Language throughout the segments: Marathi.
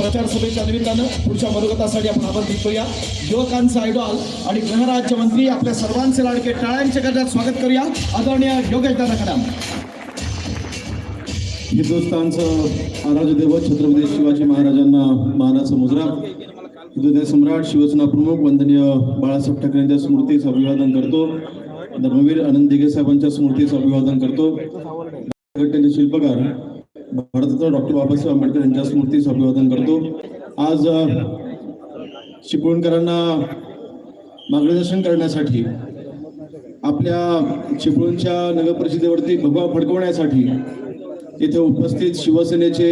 प्रचार सभेच्या निमित्तानं पुढच्या मनोगतासाठी आपण आमंत्रित करूया. युवकांचा आयडॉल आणि गृहराज्यमंत्री आपल्या सर्वांचे लाडके टाळ्यांच्या गजरात स्वागत करूया. आदरणीय योगेश दादा कदम. हिंदुस्थानचं आराध्य दैवत छत्रपती शिवाजी महाराजांना मानाचा मुजरा. हिंदू सम्राट शिवसेना प्रमुख वंदनीय बाळासाहेब ठाकरे यांच्या अभिवादन करतो. धर्मवीर आनंद दिघे साहेबांच्या स्मृतीचं अभिवादन करतो. शिल्पकार. भारताचा डॉक्टर बाबासाहेब आंबेडकर यांच्या स्मृतीस अभिवादन करतो. आज चिपळूणकरांना मार्गदर्शन करण्यासाठी आपल्या चिपळूणच्या नगर परिषदेवरती भगवा फडकवण्यासाठी इथे उपस्थित शिवसेनेचे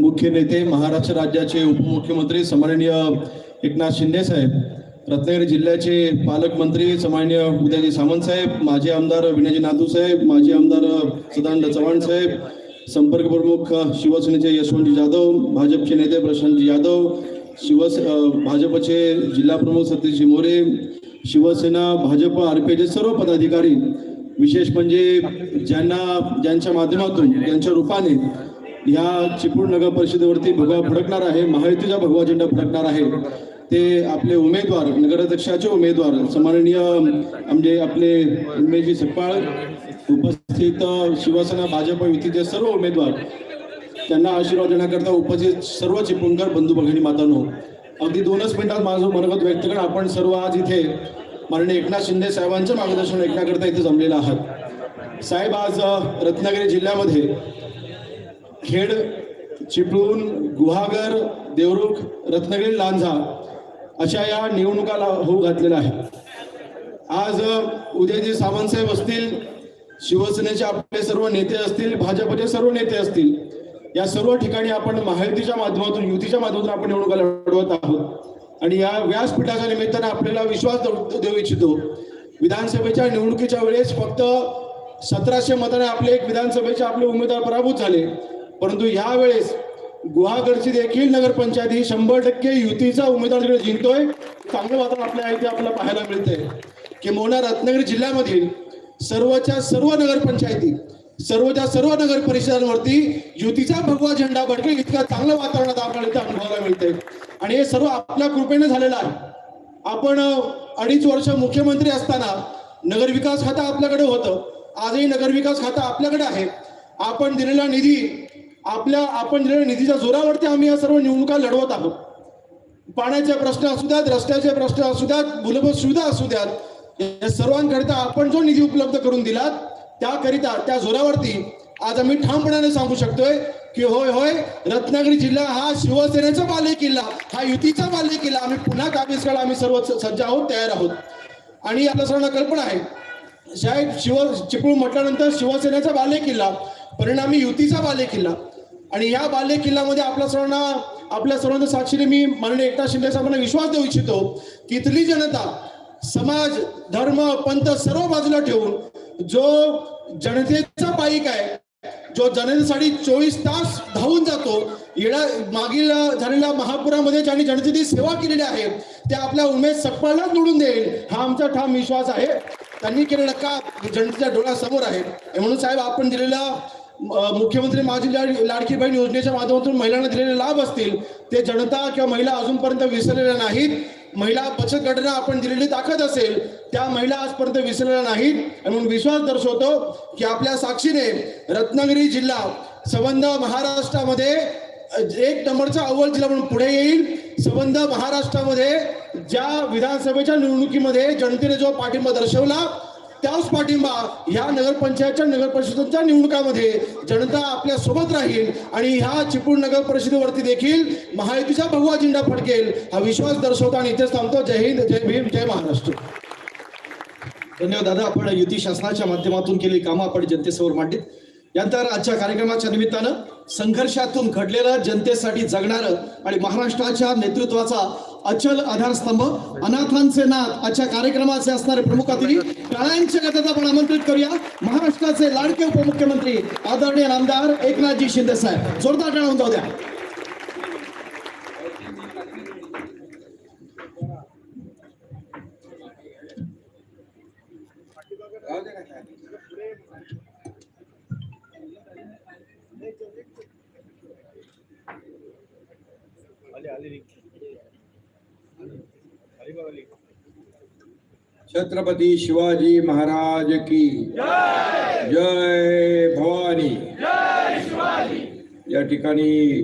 मुख्य नेते महाराष्ट्र राज्याचे उपमुख्यमंत्री सन्माननीय एकनाथ शिंदे साहेब रत्नागिरी जिल्ह्याचे पालकमंत्री सन्माननीय उदयजी सामंत साहेब माजी आमदार विनयजी नादू साहेब माजी आमदार सदानंद चव्हाण साहेब संपर्क प्रमुख शिवसेनेचे यशवंतजी जाधव भाजपचे नेते प्रशांतजी यादव शिवस भाजपचे जिल्हा प्रमुख सतीशजी मोरे शिवसेना भाजप आरपीचे सर्व पदाधिकारी विशेष म्हणजे ज्यांना ज्यांच्या माध्यमातून त्यांच्या रूपाने ह्या चिपळूण नगर परिषदेवरती भगवा फडकणार आहे महायुतीचा भगवा झेंडा फडकणार आहे ते आपले उमेदवार नगराध्यक्षाचे उमेदवार सन्माननीय म्हणजे आपले उमेशजी सपकाळ उपस्थित शिवसेना भाजप युतीचे सर्व उमेदवार त्यांना आशीर्वाद देण्याकरता उपस्थित सर्व चिपळूणकर बंधू भगिनी मातांनो अगदी दोनच मिनिटात माझं मनगत व्यक्त करा. आपण सर्व आज इथे माननीय एकनाथ शिंदे साहेबांचं मार्गदर्शन ऐकण्याकरता इथे जमलेला आहात. साहेब आज रत्नागिरी जिल्ह्यामध्ये खेड चिपळूण गुहागर देवरुख रत्नागिरी लांझा अशा या निवडणुकाला होऊ घातलेल्या आहेत. आज उदयजी सामंत साहेब असतील शिवसेनेचे आपले सर्व नेते असतील भाजपचे सर्व नेते असतील या सर्व ठिकाणी आपण महायुतीच्या माध्यमातून युतीच्या माध्यमातून आपण निवडणुका लढवत आहोत. आणि या व्यासपीठाच्या निमित्ताने आपल्याला विश्वास देऊ देऊ इच्छितो. विधानसभेच्या निवडणुकीच्या वेळेस फक्त सतराशे मताने आपले एक विधानसभेचे आपले उमेदवार पराभूत झाले. परंतु ह्या वेळेस गुहागडची देखील नगरपंचायत ही शंभर टक्के युतीचा उमेदवार तिकडे जिंकतोय. चांगलं वातावरण आपल्या इथे आपल्याला पाहायला मिळतंय. किंबहुना रत्नागिरी जिल्ह्यामधील सर्वच्या सर्व नगरपंचायती सर्वच्या सर्व नगर परिषदांवरती युतीचा भगवा झेंडा भडकेल इतकं चांगलं वातावरण आपल्याला इथे अनुभवायला मिळतंय. आणि हे सर्व आपल्या कृपेने झालेलं आहे. आपण अडीच वर्ष मुख्यमंत्री असताना नगरविकास खातं आपल्याकडे होतं. आजही नगरविकास खातं आपल्याकडे आहे. आपण दिलेला निधी आपल्या आपण दिलेल्या निधीच्या जोरावरती आम्ही या सर्व निवडणुका लढवत आहोत. पाण्याचे प्रश्न असू द्यात रस्त्याचे प्रश्न असू द्यात मूलभूत सुविधा असू द्यात या सर्वांकरिता आपण जो निधी उपलब्ध करून दिला त्याकरिता त्या जोरावरती आज आम्ही ठामपणाने सांगू शकतोय की होय होय रत्नागिरी जिल्हा हा शिवसेनेचा बाले किल्ला हा युतीचा बाले किल्ला आम्ही पुन्हा काबीज करायला आम्ही सर्व सज्ज आहोत तयार आहोत. आणि आपल्या सर्वांना कल्पना आहे. साहेब शिव चिपळूण म्हटल्यानंतर शिवसेनेचा बाले किल्ला परिणामी युतीचा बाले किल्ला आणि या बाले किल्ल्यामध्ये आपल्या सर्वांना आपल्या सर्वांच्या साक्षीने मी माननीय एकनाथ शिंदे साहेबांना विश्वास देऊ इच्छितो की इथली जनता समाज धर्म पंथ सर्व बाजूला ठेवून जो जनतेचा पाईक आहे जो जनतेसाठी चोवीस तास धावून जातो येणा मागील झालेल्या महापुरामध्ये ज्यांनी जनतेची सेवा केलेली आहे ते आपल्या उमेद सकपाळला निवडून देईल हा आमचा ठाम विश्वास आहे. त्यांनी केलेलं का जनतेच्या डोळ्यासमोर आहे. म्हणून साहेब आपण दिलेला मुख्यमंत्री माझी लाडकी बहीण योजनेच्या माध्यमातून महिलांना दिलेले लाभ असतील ते जनता किंवा महिला अजूनपर्यंत विसरलेल्या नाहीत. महिला बचत गटांना आपण दिलेली ताकद असेल त्या महिला आजपर्यंत विसरलेल्या नाहीत. आणि म्हणून विश्वास दर्शवतो की आपल्या साक्षीने रत्नागिरी जिल्हा संबंध महाराष्ट्रामध्ये एक नंबरचा अव्वल जिल्हा म्हणून पुढे येईल. संबंध महाराष्ट्रामध्ये ज्या विधानसभेच्या निवडणुकीमध्ये जनतेने जो पाठिंबा दर्शवला त्याच पाठिंबा ह्या नगरपंचायतच्या नगर परिषदांच्या निवडणुकामध्ये जनता आपल्यासोबत राहील आणि ह्या चिपळूण नगर परिषदेवरती देखील महायुतीचा भगवा झेंडा फडकेल हा विश्वास दर्शवतो आणि इथेच थांबतो. जय हिंद जय भीम जय महाराष्ट्र. धन्यवाद दादा. आपण युती शासनाच्या माध्यमातून केली कामं आपण जनतेसमोर मांडलीत. यानंतर आजच्या कार्यक्रमाच्या निमित्तानं संघर्षातून घडलेलं जनतेसाठी जगणारं आणि महाराष्ट्राच्या नेतृत्वाचा अचल आधारस्तंभ अनाथांचे नाथ आजच्या कार्यक्रमाचे असणारे प्रमुख अतिथी टाळ्यांच्या गटात आपण आमंत्रित करूया. महाराष्ट्राचे लाडके उपमुख्यमंत्री आदरणीय नामदार एकनाथजी शिंदे साहेब. जोरदार टाळून जाऊ द्या. छत्रपती शिवाजी महाराज की जय भवानी. या ठिकाणी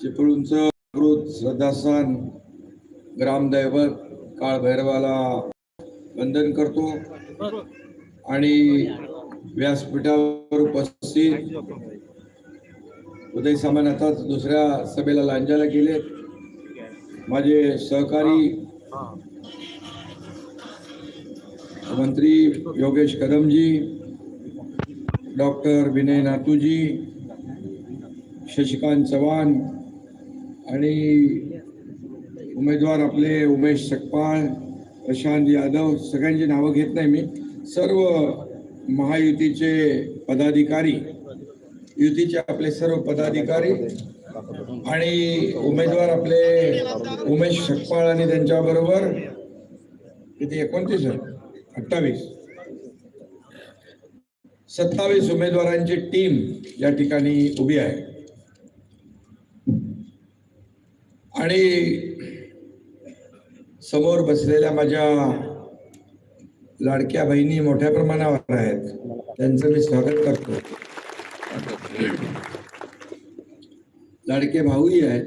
चिपळूणचं कृत श्रद्धास्थान ग्रामदैवत काळभैरवाला वंदन करतो. आणि व्यासपीठावर उपस्थित उदय सामान आताच दुसऱ्या सभेला लांजाला गेले माझे सहकारी मंत्री योगेश कदमजी डॉक्टर विनय नातूजी शशिकांत चव्हाण आणि उमेदवार आपले उमेश सकपाळ प्रशांत यादव सगळ्यांची नावं घेत नाही मी. सर्व महायुतीचे पदाधिकारी युतीचे आपले सर्व पदाधिकारी आणि उमेदवार आपले उमेश सकपाळ आणि त्यांच्याबरोबर किती एकोणतीस आहे अठ्ठावीस. सत्तावीस उमेदवारांची टीम या ठिकाणी उभी आहे. आणि समोर बसलेल्या माझ्या लाडक्या बहिणी मोठ्या प्रमाणावर आहेत. त्यांचं मी स्वागत करतो. लाडके भाऊही आहेत.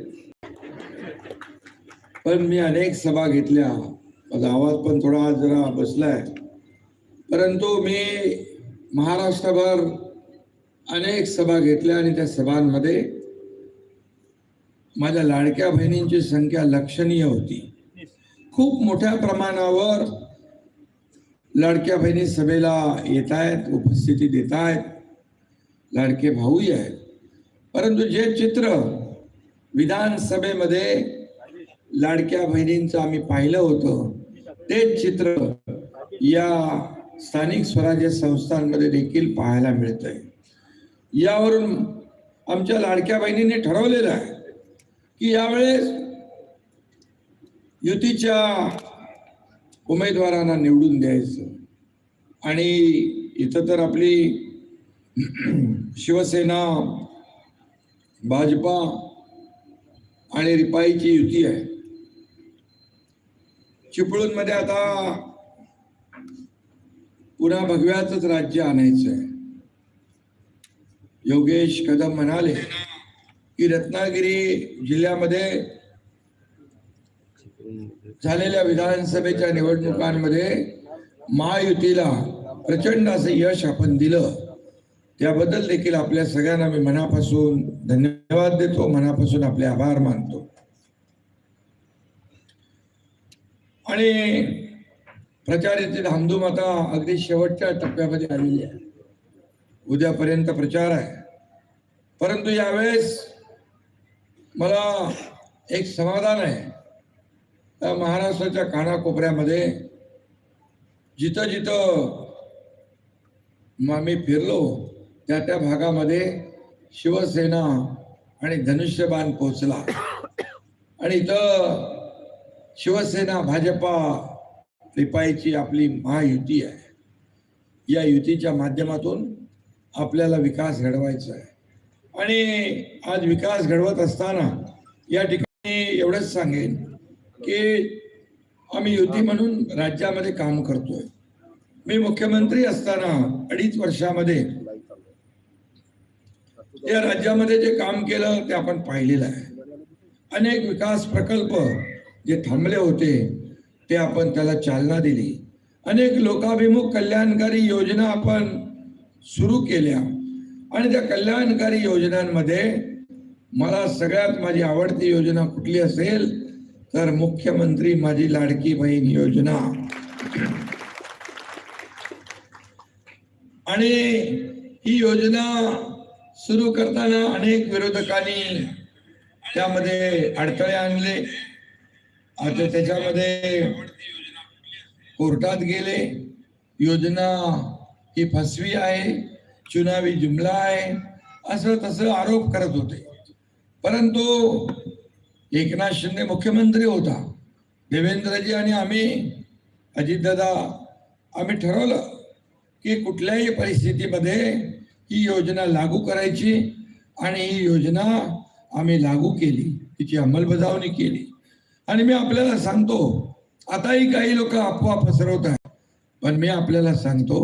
पण मी अनेक सभा घेतल्या. माझा आवाज पण थोडा आज जरा बसलाय. परंतु मी महाराष्ट्रभर अनेक सभा घेतल्या आणि त्या सभांमध्ये माझ्या लाडक्या बहिणींची संख्या लक्षणीय होती. खूप मोठ्या प्रमाणावर लाडक्या बहिणी सभेला येत आहेत उपस्थिती देत आहेत लाडके भाऊही आहेत. परंतु जे चित्र विधानसभेमध्ये लाडक्या बहिणींचं आम्ही पाहिलं होतं तेच चित्र या स्थानिक स्वराज्य संस्थांमध्ये देखील पाहायला मिळतंय. यावरून आमच्या लाडक्या बहिणींनी ठरवलेलं आहे की यावेळेस युतीच्या उमेदवारांना निवडून द्यायचं. आणि इथं तर आपली शिवसेना भाजपा आणि रिपाईची युती आहे. चिपळूणमध्ये आता पुन्हा भगव्याच राज्य आणायचं आहे योगेश कदम म्हणाले की रत्नागिरी जिल्ह्यामध्ये झालेल्या विधानसभेच्या निवडणुकांमध्ये महायुतीला प्रचंड असं यश आपण दिलं. त्याबद्दल देखील आपल्या सगळ्यांना मी मनापासून धन्यवाद देतो मनापासून आपले आभार मानतो. आणि प्रचाराची धामधूम आता अगदी शेवटच्या टप्प्यामध्ये आलेली आहे. उद्यापर्यंत प्रचार आहे. परंतु यावेळेस मला एक समाधान आहे. त्या महाराष्ट्राच्या कानाकोपऱ्यामध्ये जिथं जिथं मग आम्ही फिरलो त्या त्या भागामध्ये शिवसेना आणि धनुष्यबाण पोचला आणि इथं शिवसेना भाजपा रिपाईची आपली महायुती आहे. या युतीच्या माध्यमातून आपल्याला विकास घडवायचा आहे. आणि आज विकास घडवत असताना या ठिकाणी एवढंच सांगेन की आम्ही युती म्हणून राज्यामध्ये काम करतोय. मी मुख्यमंत्री असताना अडीच वर्षामध्ये या राज्यामध्ये जे काम केलं ते आपण पाहिलेलं आहे. अनेक विकास प्रकल्प जे थांबले होते ते आपण त्याला चालना दिली. अनेक लोकाभिमुख कल्याणकारी योजना आपण सुरू केल्या. आणि त्या कल्याणकारी योजनांमध्ये मला सगळ्यात माझी आवडती योजना कुठली असेल तर मुख्यमंत्री माझी लाडकी बहीण योजना. आणि ही योजना सुरू करताना अनेक विरोधकांनी त्यामध्ये अडथळे आणले. आता त्याच्यामध्ये कोर्टात गेले. योजना ही फसवी आहे चुनावी जुमला आहे असं तसं आरोप करत होते. परंतु एकनाथ शिंदे मुख्यमंत्री होता. देवेंद्रजी आणि आम्ही अजितदादा आम्ही ठरवलं की कुठल्याही परिस्थितीमध्ये ही योजना लागू करायची आणि ही योजना आम्ही लागू केली. तिची अंमलबजावणी केली. आणि मी आपल्याला सांगतो आताही काही लोक अफवा पसरवत आहेत. पण मी आपल्याला सांगतो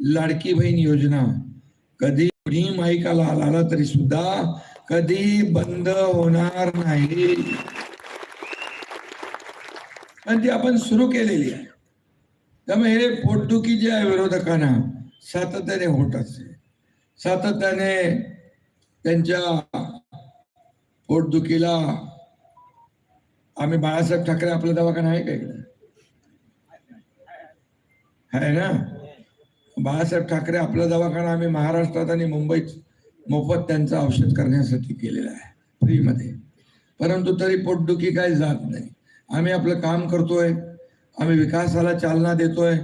लाडकी बहीण योजना कधी कुणी माईकाला आला तरी सुद्धा कधी बंद होणार नाही. आणि ती आपण सुरू केलेली आहे. त्यामुळे हे पोटदुखी जे आहे विरोधकांना सातत्याने होत असते. सातत्याने त्यांच्या पोटदुखीला आम्ही बाळासाहेब ठाकरे आपला दवाखाना आहे का इकडे? आहे ना? बाळासाहेब ठाकरे आपला दवाखाना आम्ही महाराष्ट्रात आणि मुंबईत मोफत त्यांचं औषध करण्यासाठी केलेलं आहे फ्रीमध्ये. परंतु तरी पोटदुखी काही जात नाही. आम्ही आपलं काम करतोय आम्ही विकासाला चालना देतोय.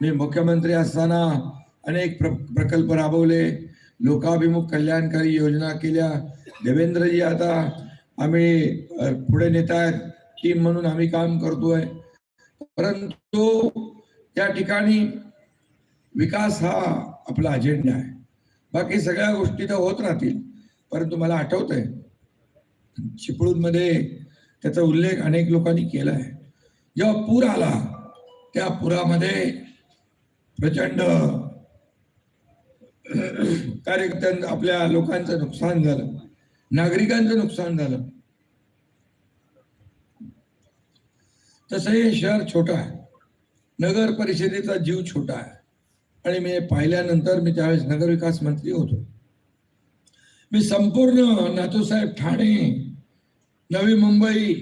मी मुख्यमंत्री असताना अनेक प्र प्रकल्प राबवले. लोकाभिमुख कल्याणकारी योजना केल्या. देवेंद्रजी आता आम्ही पुढे नेत आहेत टीम म्हणून आम्ही काम करतोय. परंतु त्या ठिकाणी विकास हा आपला अजेंडा आहे. बाकी सगळ्या गोष्टी तर होत राहतील. परंतु मला आठवत आहे चिपळूणमध्ये त्याचा उल्लेख अनेक लोकांनी केला आहे. जेव्हा पूर आला त्या पुरामध्ये प्रचंड कार्यकर्त्यां आपल्या लोकांचं नुकसान झालं. नागरिकांचं नुकसान झालं. तसं हे शहर छोटं आहे. नगर परिषदेचा जीव छोटा आहे. आणि मी पाहिल्यानंतर मी त्यावेळेस नगरविकास मंत्री होतो. मी संपूर्ण नातूसाहेब ठाणे नवी मुंबई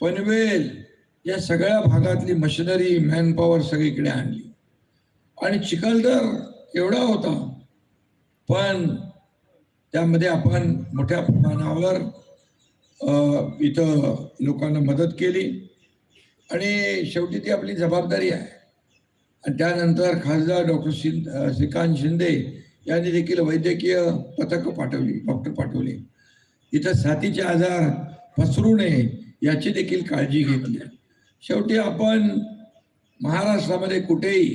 पनवेल या सगळ्या भागातली मशिनरी मॅनपॉवर सगळीकडे आणली. आणि चिखलदर एवढा होता. पण त्यामध्ये आपण मोठ्या प्रमाणावर इथं लोकांना मदत केली. आणि शेवटी ती आपली जबाबदारी आहे. आणि त्यानंतर खासदार डॉक्टर शिंद श्रीकांत शिंदे यांनी देखील वैद्यकीय पथकं पाठवली डॉक्टर पाठवले. इथं साथीचे आजार पसरू नये याची देखील काळजी घेतली. शेवटी आपण महाराष्ट्रामध्ये कुठेही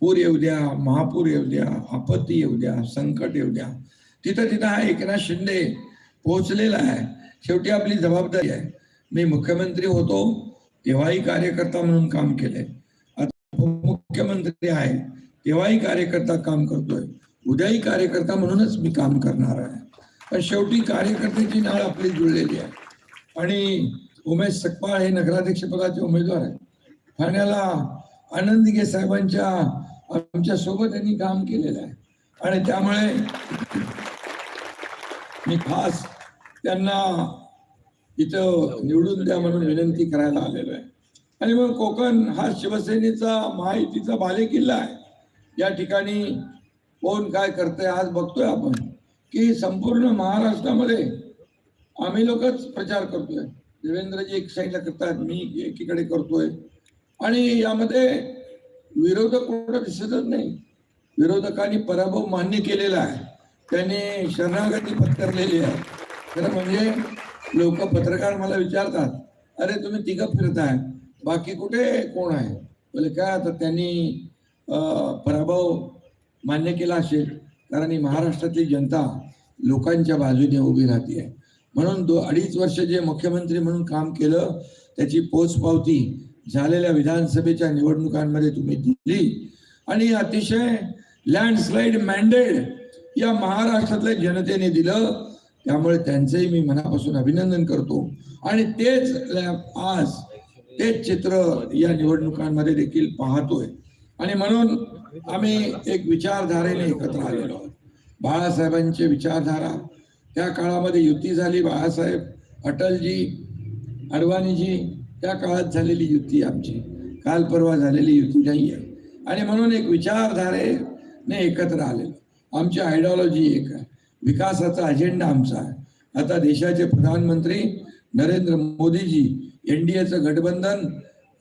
पूर येऊ द्या महापूर येऊ द्या आपत्ती येऊ द्या संकट येऊ द्या तिथं तिथं हा एकनाथ शिंदे पोहोचलेला आहे. शेवटी आपली जबाबदारी आहे. मी मुख्यमंत्री होतो तेव्हाही कार्यकर्ता म्हणून काम केलंय. आता मुख्यमंत्री आहे तेव्हाही कार्यकर्ता काम करतोय. उद्याही कार्यकर्ता म्हणूनच मी काम करणार आहे. पण शेवटी कार्यकर्त्याची नाळ आपली जुळलेली आहे. आणि उमेश सकपाळ हे नगराध्यक्षपदाचे उमेदवार आहेत. ठाण्याला आनंदगे साहेबांच्या आमच्यासोबत यांनी काम केलेलं आहे. आणि त्यामुळे मी खास त्यांना इथं निवडून द्या म्हणून विनंती करायला आलेलो आहे. आणि मग कोकण हा शिवसेनेचा महायुतीचा बालेकिल्ला आहे. या ठिकाणी कोण काय करतंय आज बघतोय आपण की संपूर्ण महाराष्ट्रामध्ये आम्ही लोकच प्रचार करतोय. देवेंद्रजी एक साईडला करतात मी एकीकडे करतोय. आणि यामध्ये विरोधक कुठं दिसतच नाही. विरोधकांनी पराभव मान्य केलेला आहे. त्यांनी शरणागती पत्करलेली आहे. खरं म्हणजे लोक पत्रकार मला विचारतात अरे तुम्ही तिघं फिरताय बाकी कुठे कोण आहे? बोले काय आता त्यांनी पराभव मान्य केला असेल कारण ही महाराष्ट्रातली जनता लोकांच्या बाजूने उभी राहते म्हणून दो अडीच वर्ष जे मुख्यमंत्री म्हणून काम केलं त्याची पोचपावती झालेल्या विधानसभेच्या निवडणुकांमध्ये तुम्ही दिली. आणि अतिशय लँडस्लाईड मँडेड या महाराष्ट्रातल्या जनतेने दिलं. त्यामुळे त्यांचंही मी मनापासून अभिनंदन करतो. आणि तेच आज तेच चित्र या निवडणुकांमध्ये देखील पाहतोय. आणि म्हणून आम्ही एक विचारधारेने एकत्र आलेलो आहोत. बाळासाहेबांचे विचारधारा. त्या काळामध्ये युती झाली बाळासाहेब अटलजी अडवाणीजी. त्या काळात झालेली युती आमची. काल परवा झालेली युती नाही आहे आणि म्हणून एक विचारधारेने एकत्र आलेलो आमची आयडिओलॉजी एक आहे. विकासाचा अजेंडा आमचा आहे. आता देशाचे प्रधानमंत्री नरेंद्र मोदीजी एनडीएचं गठबंधन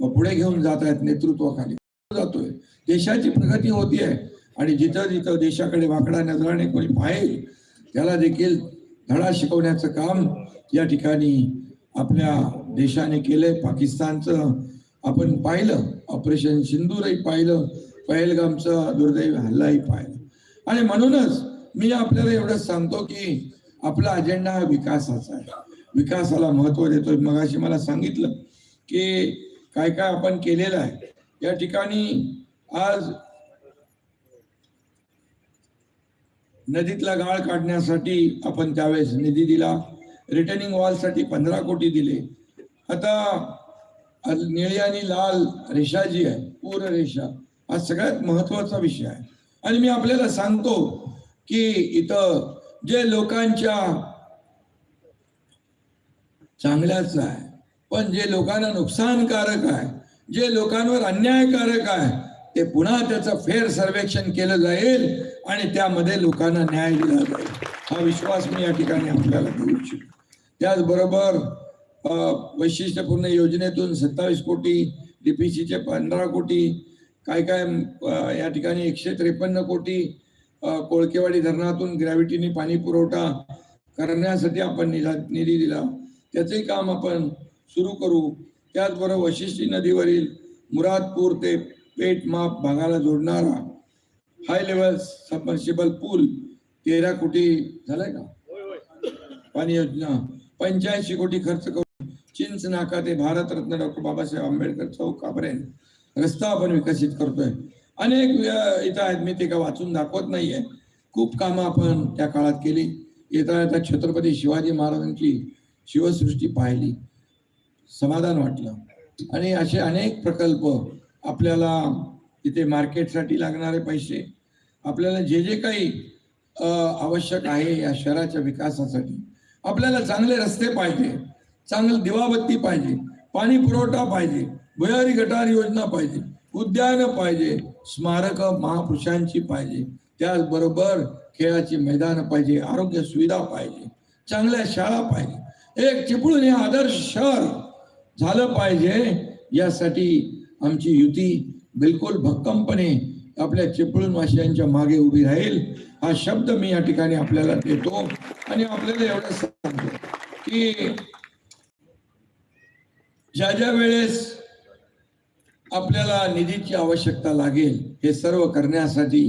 पुढे घेऊन जात आहेत नेतृत्वाखाली. जातोय. देशाची प्रगती होतीये आणि जिथं जिथं देशाकडे वाकडा नजराने कोणी पाहेल त्याला देखील धडा शिकवण्याचं काम या ठिकाणी आपल्या देशाने केलंय. पाकिस्तानचं आपण पाहिलं. ऑपरेशन सिंदूरही पाहिलं. पहलगामचा दुर्दैव हल्लाही पाहिलं. आणि म्हणूनच मी आपल्याला एवढंच सांगतो की आपला अजेंडा हा विकासाचा आहे. विकासाला महत्त्व देतोय. मगाशी मला सांगितलं की काय काय आपण केलेलं आहे. या ठिकाणी आज नदीतला गाळ काढण्यासाठी आपण त्यावेळेस निधी दिला. रिटर्निंग वॉलसाठी पंधरा कोटी दिले. आता निळी आणि लाल रेषा जी आहे पूर रेषा हा सगळ्यात महत्त्वाचा विषय आहे. आणि मी आपल्याला सांगतो की इथं जे लोकांच्या चांगल्याच आहे पण जे लोकांना नुकसानकारक आहे जे लोकांवर अन्यायकारक आहे ते पुन्हा त्याचं फेर सर्वेक्षण केलं जाईल आणि त्यामध्ये लोकांना न्याय दिला जाईल. हा विश्वास मी या ठिकाणी आपल्याला देऊ इच्छितो. त्याचबरोबर वैशिष्ट्यपूर्ण योजनेतून सत्तावीस कोटी डीपीसीचे पंधरा कोटी काय काय या ठिकाणी एकशे त्रेपन्न कोटी कोळकेवाडी धरणातून ग्रॅव्हिटीने पाणी पुरवठा करण्यासाठी आपण निला- निधी दिला. त्याचे काम आपण सुरू करू. त्याचबरोबर वशिष्ठी नदीवरील मुरादपूर ते पेट माप भागाला जोडणारा हाय लेवल सबमर्शिबल पूल तेरा कोटी झालाय का? पाणी योजना. पंच्याऐंशी कोटी खर्च करून चिंच नाका ते भारतरत्न डॉक्टर बाबासाहेब आंबेडकर चौकापर्यंत रस्ता आपण विकसित करतोय. अनेक इथं आहेत मी ते का वाचून दाखवत नाहीये. खूप कामं आपण त्या काळात केली. येता येता छत्रपती शिवाजी महाराजांची शिवसृष्टी पाहिली. समाधान वाटलं. आणि असे अनेक प्रकल्प आपल्याला तिथे मार्केटसाठी लागणारे पैसे आपल्याला जे जे काही आवश्यक आहे या शहराच्या विकासासाठी आपल्याला चांगले रस्ते पाहिजे चांगलं दिवाबत्ती पाहिजे पाणी पुरवठा पाहिजे भुयारी गटार योजना पाहिजे उद्यान पाहिजे स्मारक महापुरुषांची पाहिजे त्याचबरोबर खेळाची मैदान पाहिजे आरोग्य सुविधा पाहिजे चांगल्या शाळा पाहिजे. एक चिपळूण हे आदर्श शहर झालं पाहिजे यासाठी आमची युती बिलकुल भक्कमपणे आपल्या चिपळूण वासियांच्या मागे उभी राहील. हा शब्द मी या ठिकाणी आपल्याला देतो आणि आपल्याला एवढं सांगतो की ज्या ज्या वेळेस आपल्याला निधीची आवश्यकता लागेल हे सर्व करण्यासाठी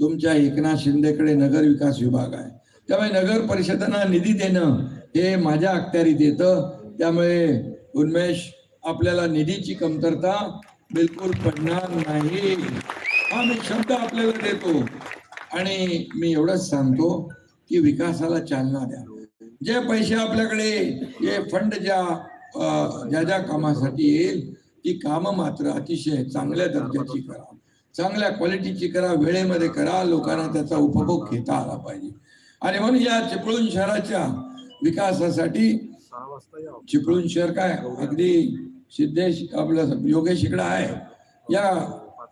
तुमच्या एकनाथ शिंदेकडे नगर विकास विभाग आहे. त्यामुळे नगर परिषदांना निधी देणं हे माझ्या अखत्यारीत येतं. त्यामुळे उन्मेश आपल्याला निधीची कमतरता बिलकुल पडणार नाही. हा मी शब्द आपल्याला देतो. आणि मी एवढंच सांगतो की विकासाला चालना द्या. जे पैसे आपल्याकडे जे फंड ज्या ज्या ज्या कामासाठी येईल ती कामं मात्र अतिशय चांगल्या दर्जाची करा. चांगल्या क्वालिटीची करा वेळेमध्ये करा लोकांना त्याचा उपभोग घेता आला पाहिजे. आणि म्हणून या चिपळूण शहराच्या विकासासाठी चिपळूण शहर काय? अगदी सिद्धेश आपलं योगेश इकडं आहे. या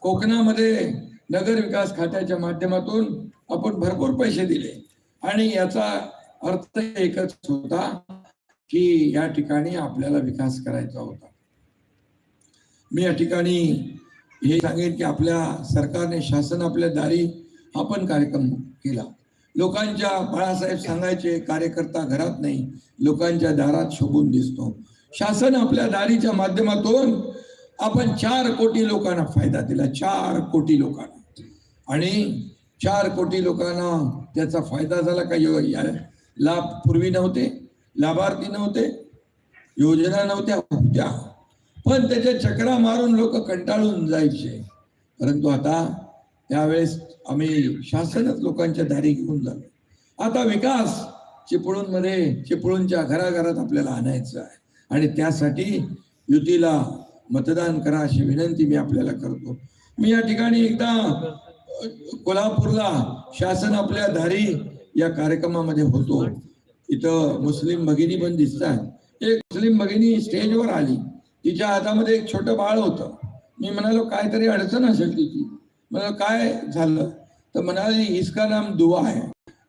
कोकणामध्ये नगर विकास खात्याच्या माध्यमातून आपण भरपूर पैसे दिले. आणि याचा अर्थ एकच होता की या ठिकाणी आपल्याला विकास करायचा होता. मी या ठिकाणी हे सांगेन की आपल्या सरकारने शासन आपल्या दारी हा पण कार्यक्रम केला. लोकांच्या बाळासाहेब सांगायचे कार्यकर्ता घरात नाही लोकांच्या दारात शोभून दिसतो. शासन आपल्या दारीच्या माध्यमातून आपण चार कोटी लोकांना फायदा दिला चार कोटी लोकांना. आणि चार कोटी लोकांना त्याचा फायदा झाला का? यो- या- लाभ पूर्वी नव्हते लाभार्थी नव्हते योजना नव्हत्या होत्या पण त्याच्या चक्रा मारून लोक कंटाळून जायचे. परंतु आता त्यावेळेस आम्ही शासनच लोकांच्या दारी घेऊन जातो. आता विकास चिपळूणमध्ये चिपळूणच्या घराघरात आपल्याला आणायचं आहे. आणि त्यासाठी युतीला मतदान करा अशी विनंती मी आपल्याला करतो. मी या ठिकाणी एकदा कोल्हापूरला शासन आपल्या दारी या कार्यक्रमामध्ये होतो. इथं मुस्लिम भगिनी पण दिसतात एक मुस्लिम भगिनी स्टेजवर आली. तिच्या हातामध्ये एक छोटं बाळ होतं. मी म्हणालो काहीतरी अडचण असेल तिची. म्हणालो काय झालं? तर म्हणाली इसका नाम दुआ आहे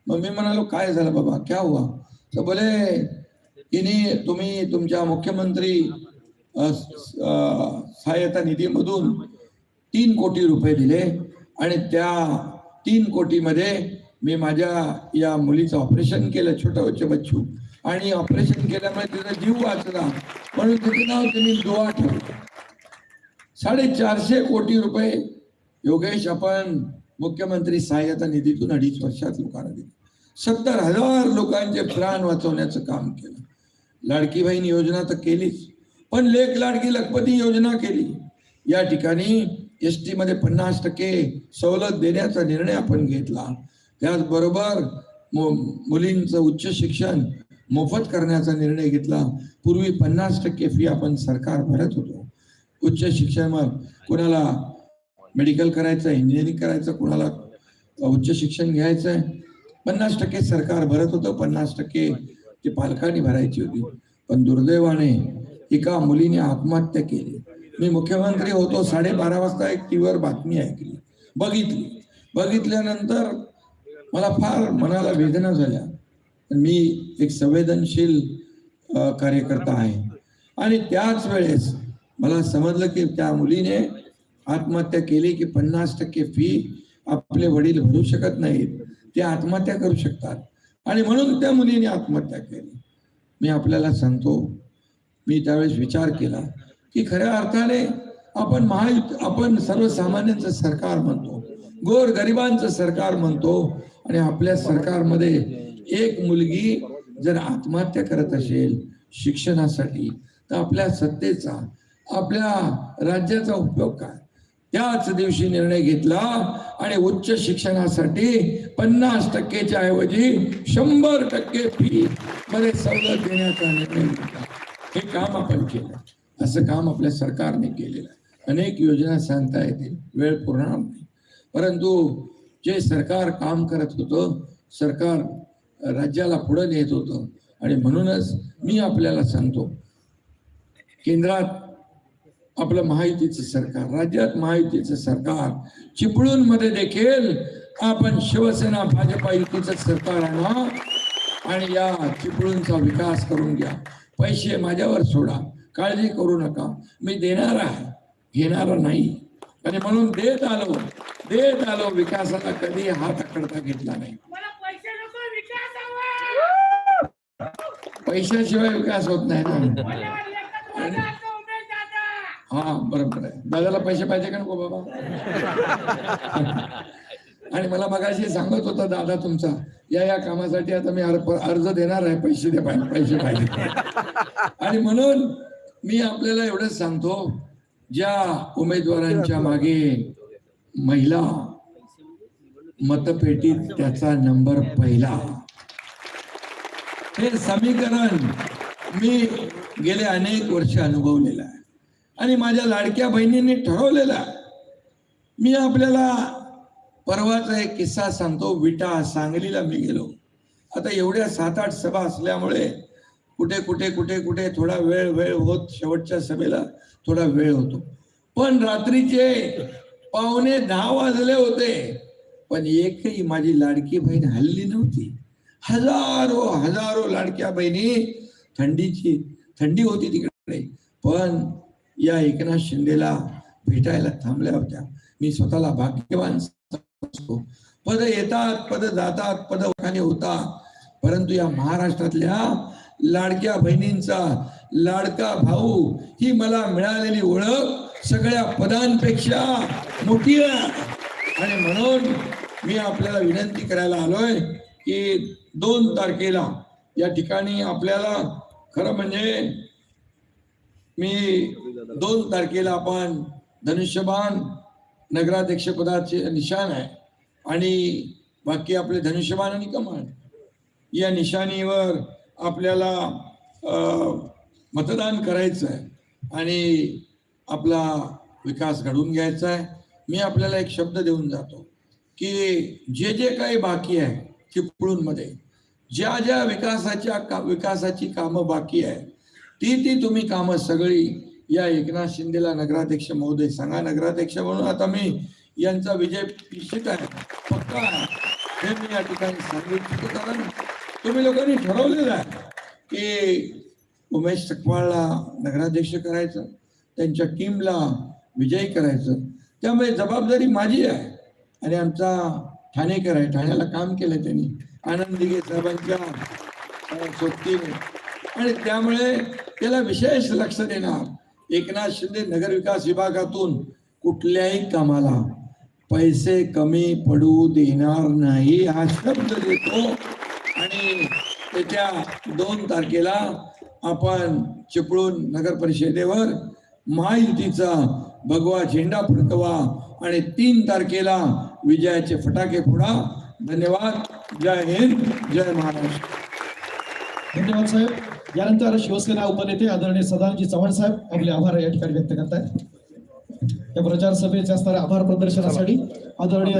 मग मी म्हणालो काय झालं बाबा? क्या हुआ? तर बोले तिने तुम्ही तुमच्या मुख्यमंत्री सहाय्यता निधीमधून तीन कोटी रुपये दिले आणि त्या तीन कोटीमध्ये मी माझ्या या मुलीचं ऑपरेशन केलं छोटं बच्चू आणि ऑपरेशन केल्यामुळे तिचा जीव वाचला. म्हणून तिचं नाव त्यांनी दुआ ठेवलं. साडेचारशे कोटी रुपये योगेश आपण मुख्यमंत्री सहाय्यता निधीतून अडीच वर्षात लोकांना दिले. सत्तर हजार लोकांचे प्राण वाचवण्याचं काम केलं. लाडकी बहीण योजना तर केलीच. पण लेख लाडकी लखपती योजना केली. या ठिकाणी एस टी मध्ये पन्नास टक्के सवलत देण्याचा निर्णय आपण घेतला. त्याचबरोबर मुलींचं उच्च शिक्षण मोफत करण्याचा निर्णय घेतला. पूर्वी पन्नास टक्के फी आपण सरकार भरत होतो. उच्च शिक्षण मग मेडिकल करायचं इंजिनिअरिंग करायचं कुणाला उच्च शिक्षण घ्यायचं आहे पन्नास टक्के सरकार भरत होतं. पन्नास टक्के ते पालकांनी भरायची होती. पण दुर्दैवाने एका मुलीने आत्महत्या केली. मी मुख्यमंत्री होतो साडेबारा वाजता एक टीव्हीवर बातमी ऐकली. बघितली. बघितल्यानंतर मला फार मनाला वेदना झाल्या. मी एक संवेदनशील कार्यकर्ता आहे. आणि त्याच वेळेस मला समजलं की त्या मुलीने आत्महत्या केली की पन्नास टक्के फी आपले वडील भरू शकत नाहीत. ते आत्महत्या करू शकतात. आणि म्हणून त्या मुलीने आत्महत्या केली. मी आपल्याला सांगतो मी त्यावेळेस विचार केला की खऱ्या अर्थाने आपण महायुत आपण सर्वसामान्यांचं सरकार म्हणतो गोर गरिबांचं सरकार म्हणतो आणि आपल्या सरकारमध्ये एक मुलगी जर आत्महत्या करत असेल शिक्षणासाठी तर आपल्या सत्तेचा आपल्या राज्याचा उपयोग काय? त्याच दिवशी निर्णय घेतला आणि उच्च शिक्षणासाठी पन्नास टक्केच्या ऐवजी शंभर टक्के फी मध्ये सवलत देण्याचा निर्णय घेतला. हे काम आपण केलं. असं काम आपल्या सरकारने केलेलं आहे. अनेक योजना सांगता येतील. वेळ पुरणार नाही. परंतु जे सरकार काम करत होतं सरकार राज्याला पुढे नेत होतं. आणि म्हणूनच मी आपल्याला सांगतो केंद्रात आपलं महायुतीचं सरकार राज्यात महायुतीचं सरकार चिपळूणमध्ये देखील आपण शिवसेना भाजपा युतीचं सरकार आणा आणि या चिपळूणचा विकास करून घ्या. पैसे माझ्यावर सोडा. काळजी करू नका. मी देणार आहे. घेणार नाही. आणि म्हणून देत आलो. देत आलो. विकासाला कधी हात अकडता घेतला नाही मला पैसे नको विकास हवा पैशाशिवाय विकास होत नाही ना. हा बरोबर आहे. दादाला पैसे पाहिजे का नको बाबा? आणि मला मगाशी सांगत होता दादा तुमचा या या कामासाठी आता मी अर्ज अर्ज देणार आहे पैसे दे पैसे पाहिजे. आणि म्हणून मी आपल्याला एवढंच सांगतो ज्या उमेदवारांच्या मागे महिला मतपेटीत त्याचा नंबर पहिला. हे समीकरण मी गेले अनेक वर्ष अनुभवलेलं आहे. आणि माझ्या लाडक्या बहिणींनी ठरवलेला मी आपल्याला परवाचा एक किस्सा सांगतो विटा सांगलीला मी गेलो. आता एवढ्या सात आठ सभा असल्यामुळे कुठे कुठे कुठे कुठे थोडा वेळ वेळ होत शेवटच्या सभेला थोडा वेळ होतो. पण रात्रीचे पावणे दहा वाजले होते. पण एकही माझी लाडकी बहीण हल्ली हजारो हजारो लाडक्या बहिणी थंडीची थंडी होती तिकडे. पण या एकनाथ शिंदेला भेटायला थांबल्या होत्या. मी स्वतःला भाग्यवान पद येतात पद जातात पद होता परंतु या महाराष्ट्रातल्या लाडक्या बहिणींचा लाडका भाऊ ही मला मिळालेली ओळख सगळ्या पदांपेक्षा मोठी आहे. आणि म्हणून मी आपल्याला विनंती करायला आलोय की दोन तारखेला या ठिकाणी आपल्याला खरं म्हणजे मी दोन तारखेला आपण धनुष्यबाण नगराध्यक्ष पदाचे निशाण आहे आणि बाकी आपले धनुष्यबाण आणि कमान या निशाणीवर आपल्याला मतदान करायचं आहे आणि आपला विकास घडवून घ्यायचा आहे. मी आपल्याला एक शब्द देऊन जातो की जे जे काही बाकी आहे चिपळूणमध्ये ज्या ज्या विकासाच्या का विकासाची कामं बाकी आहे ती ती तुम्ही कामं सगळी या एकनाथ शिंदेला नगराध्यक्ष महोदय सांगा. नगराध्यक्ष म्हणून आता मी यांचा विजय निश्चित आहे. पक्का आहे. हे मी या ठिकाणी सांगू इच्छितो कारण तुम्ही लोकांनी ठरवलेलं आहे की उमेश सकवाळला नगराध्यक्ष करायचं त्यांच्या टीमला विजयी करायचं. त्यामुळे जबाबदारी माझी आहे आणि आमचा ठाणेकर आहे. ठाण्याला काम केलं त्यांनी. आनंद दिघे साहेबांच्या सोबतीने. आणि त्यामुळे त्याला विशेष लक्ष देणार. एकनाथ शिंदे नगरविकास विभागातून कुठल्याही कामाला पैसे कमी पडू देणार नाही हा शब्द देतो. आणि त्याच्या दोन तारखेला आपण चिपळूण नगर परिषदेवर महायुतीचा भगवा झेंडा फडकवा आणि तीन तारखेला विजयाचे फटाके फोडा. धन्यवाद. जय हिंद जय महाराष्ट्र. धन्यवाद साहेब. यानंतर शिवसेना उपनेते आदरणीय सदानजी चव्हाण साहेब आपले आभार या ठिकाणी व्यक्त करतायत. या प्रचार सभेचे असणाऱ्या आभार प्रदर्शनासाठी आदरणीय